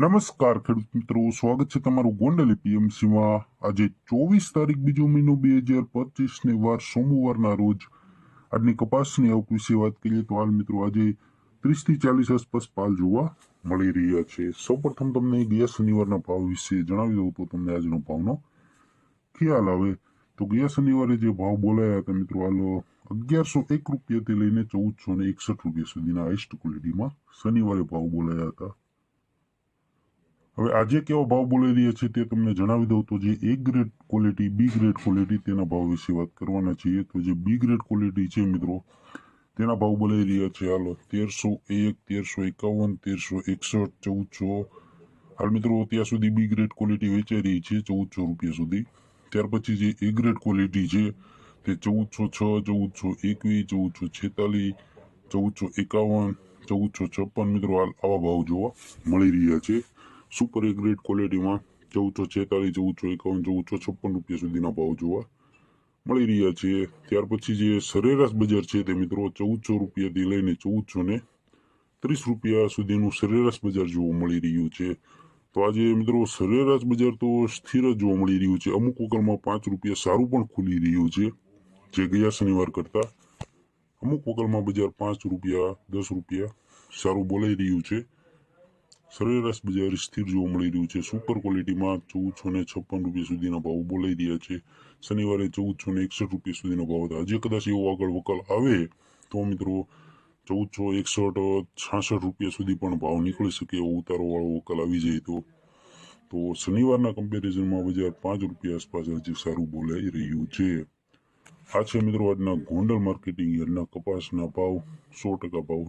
નમસ્કાર ખેડૂત મિત્રો સ્વાગત છે તમારું ગોંડલ પીએમસીમાં. આજે ચોવીસ તારીખ બીજો મહિનો બે હજાર પચીસ ને વાર સોમવારના રોજ આજની કપાસની આવક વિશે વાત કરીએ તો હાલ મિત્રો આજે ત્રીસથી ચાલીસ આસપાસ પાલ જોવા મળી રહ્યા છે. સૌપ્રથમ તમને ગયા શનિવારના ભાવ વિશે જણાવી દઉં તો તમને આજનો ભાવનો ખ્યાલ આવે. તો ગયા શનિવારે જે ભાવ બોલાયા હતા મિત્રો, હાલ અગિયારસો એક રૂપિયાથી લઈને ચૌદસો ને એકસઠ રૂપિયા સુધીના હાઈસ્ટ ક્વોલિટીમાં શનિવારે ભાવ બોલાયા હતા. હવે આજે કેવા ભાવ બોલાઈ રહ્યા છે તે તમને જણાવી દઉં. તો જે A grade quality B grade quality તેના ભાવ વિશે વાત કરવાના છીએ. તો જે બી ગ્રેડ ક્વોલિટી છે મિત્રો, તેના ભાવ બોલાઈ રહ્યા છે. હાલો, તેરસો એક, તેરસો એકાવન, તેરસો એકસઠ, ચૌદસો. હાલ મિત્રો, ત્યાં સુધી બી ગ્રેડ ક્વોલિટી વેચાઈ રહી છે ચૌદસો રૂપિયા સુધી. ત્યાર પછી જે એ ગ્રેડ ક્વોલિટી છે તે ચૌદસો છ, ચૌદસો એકવીસ, ચૌદસો છેતાલીસ, ચૌદસો એકાવન, ચૌદસો છપ્પન મિત્રો, હાલ આવા ભાવ જોવા મળી રહ્યા છે. સુપર એ ગ્રેડ ક્વોલિટીમાં ચૌદસો છેતાલીસ ચૌદસો એકાવન ચૌદસો છપ્પન રૂપિયા સુધીના ભાવ જોવા મળી રહ્યા છે. ત્યાર પછી જે સરેરાશ બજાર છે તે મિત્રો ચૌદસો રૂપિયાથી લઈને ચૌદસો ને ત્રીસ રૂપિયા સુધીનું સરેરાશ બજાર જોવા મળી રહ્યું છે. તો આજે મિત્રો સરેરાશ બજાર તો સ્થિર જ જોવા મળી રહ્યું છે. અમુક વકલમાં પાંચ રૂપિયા સારું પણ ખુલી રહ્યું છે, જે ગયા શનિવાર કરતા. અમુક વકલમાં બજાર પાંચ રૂપિયા, દસ રૂપિયા સારું બોલાઈ રહ્યું છે. સરેરાશ બજાર સ્થિર જોવા મળી રહ્યું છે. સુપર ક્વોલિટીમાં ચૌદસો ને છપ્પન રૂપિયા સુધીના ભાવ બોલાઈ રહ્યા છે. શનિવારે ચૌદસો ને એકસઠ રૂપિયા સુધીના ભાવ હતા. હજી કદાચ એવો આગળ વકલ આવે તો મિત્રો ચૌદસો એકસઠ, છાસઠ રૂપિયા સુધી પણ ભાવ નીકળી શકે એવો ઉતારોવાળો વકલ આવી જાય તો. તો શનિવારના કમ્પેરિઝનમાં બજાર પાંચ રૂપિયા આસપાસ હજી સારું બોલાઈ રહ્યું છે. આ છે મિત્રો આજના ગોંડલ માર્કેટિંગ યાર્ડના કપાસના ભાવ. સો ટકા ભાવ